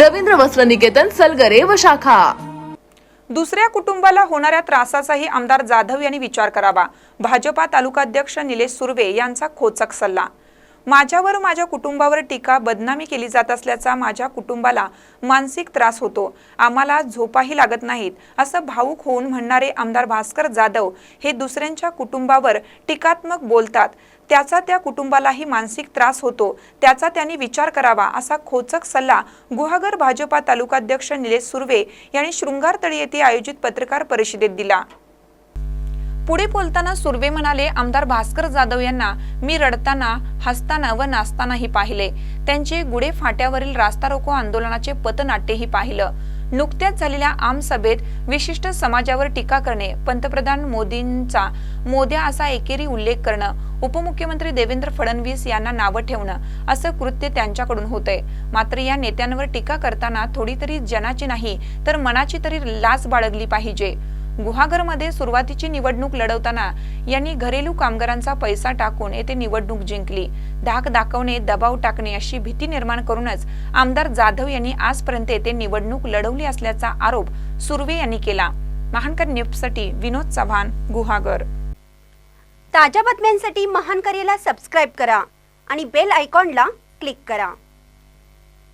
रवींद्र वस्त्र निकेतन सलगरे व शाखा. दुसऱ्या कुटुंबाला होणाऱ्या त्रासाचाही आमदार जाधव यांनी विचार करावा. भाजपा तालुकाध्यक्ष निलेश सुर्वे यांचा खोचक सल्ला माझ्यावर माझ्या कुटुंबावर टीका बदनामी केली जात असल्याचा माझ्या कुटुंबाला मानसिक त्रास होतो. आम्हाला झोपाही लागत नाहीत असं भाऊक होऊन म्हणणारे आमदार भास्कर जाधव हे दुसऱ्यांच्या कुटुंबावर टीकात्मक बोलतात. त्याचा त्या कुटुंबालाही मानसिक त्रास होतो. त्याचा त्यांनी विचार करावा असा खोचक सल्ला गुहागर भाजपा तालुकाध्यक्ष निलेश सुर्वे यांनी शृंगारतळी येथे आयोजित पत्रकार परिषदेत दिला. पुढे बोलताना सुर्वे म्हणाले आमदार भास्कर जाधव यांना मी रडताना हसताना व नाचतानाही पाहिले. त्यांचे गुढे फाट्यावरील रास्ता रोको आंदोलनाचे पतनाट्यही पाहिलं. नुकत्याच झालेल्या आम सभेत विशिष्ट समाजावर टीका करणे पंतप्रधान मोदींचा मोद्या असा एकेरी उल्लेख करणं उपमुख्यमंत्री देवेंद्र फडणवीस यांना नावं ठेवणं असं कृत्य त्यांच्याकडून होतंय. मात्र या नेत्यांवर टीका करताना थोडी तरी जनाची नाही तर मनाची तरी लाच बाळगली पाहिजे. गुहागरमध्ये सुरुवातीची निवडणूक लढवताना यांनी घरेलू कामगारांचा पैसा टाकून येथे निवडणूक जिंकली. धाक दाखवणे दबाव टाकणे अशी भीती निर्माण करूनच आमदार जाधव यांनी आजपर्यंत येथे निवडणूक लढवली असल्याचा आरोप सुर्वे यांनी केला. महानकर न्यूजसाठी विनोद चव्हाण गुहागर. ताज्या बातम्यांसाठी महानकरेला सबस्क्राईब करा आणि बेल आयकॉनला क्लिक करा.